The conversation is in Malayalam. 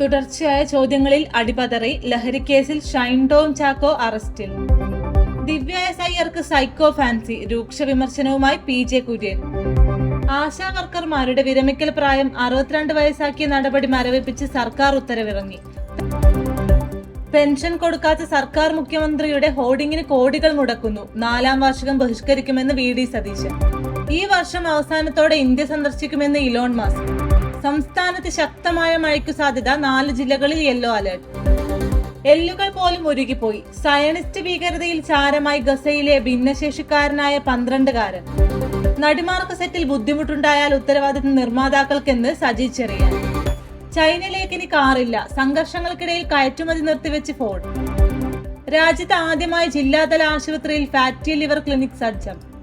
തുടർച്ചയായ ചോദ്യങ്ങളിൽ അടിപതറി ലഹരിക്കേസിൽ ഷൈൻ ടോം ചാക്കോ അറസ്റ്റിൽ. ദിവ്യ എസ് അയ്യർക്ക് സൈക്കോ ഫാൻസി രൂക്ഷ വിമർശനവുമായി പി ജെ കുര്യൻ. ആശാ വർക്കർമാരുടെ വിരമിക്കൽ പ്രായം അറുപത്തിരണ്ട് വയസ്സാക്കിയ നടപടി മരവിപ്പിച്ച് സർക്കാർ ഉത്തരവിറങ്ങി. പെൻഷൻ കൊടുക്കാത്ത സർക്കാർ മുഖ്യമന്ത്രിയുടെ ഹോർഡിംഗിന് കോടികൾ മുടക്കുന്നു. നാലാം വാർഷികം ബഹിഷ്കരിക്കുമെന്ന് വി ഡി സതീശൻ. ഈ വർഷം അവസാനത്തോടെ ഇന്ത്യ സന്ദർശിക്കുമെന്ന് ഇലോൺ മാസ്ക്. സംസ്ഥാനത്ത് ശക്തമായ മഴയ്ക്ക് സാധ്യത നാല് ജില്ലകളിൽ യെല്ലോ അലേർട്ട്. എല്ലുകൾ പോലും ഒരുകിപ്പോയി സയനിസ്റ്റ് ഭീകരതയിൽ ചാരമായി ഗസയിലെ ഭിന്നശേഷിക്കാരനായ പന്ത്രണ്ടുകാരൻ. നടിമാർക്ക് സെറ്റിൽ ബുദ്ധിമുട്ടുണ്ടായാൽ ഉത്തരവാദിത്തം നിർമ്മാതാക്കൾക്കെന്ന് സജി ചെറിയാൻ. ചൈനയിലേക്ക് ഇനി കാറില്ല. സംഘർഷങ്ങൾക്കിടയിൽ കയറ്റുമതി നിർത്തിവെച്ച് ഫോർഡ് രാജ്യത്ത് ആദ്യമായി ജില്ലാതല ആശുപത്രിയിൽ ഫാറ്റി ലിവർ ക്ലിനിക് സജ്ജം.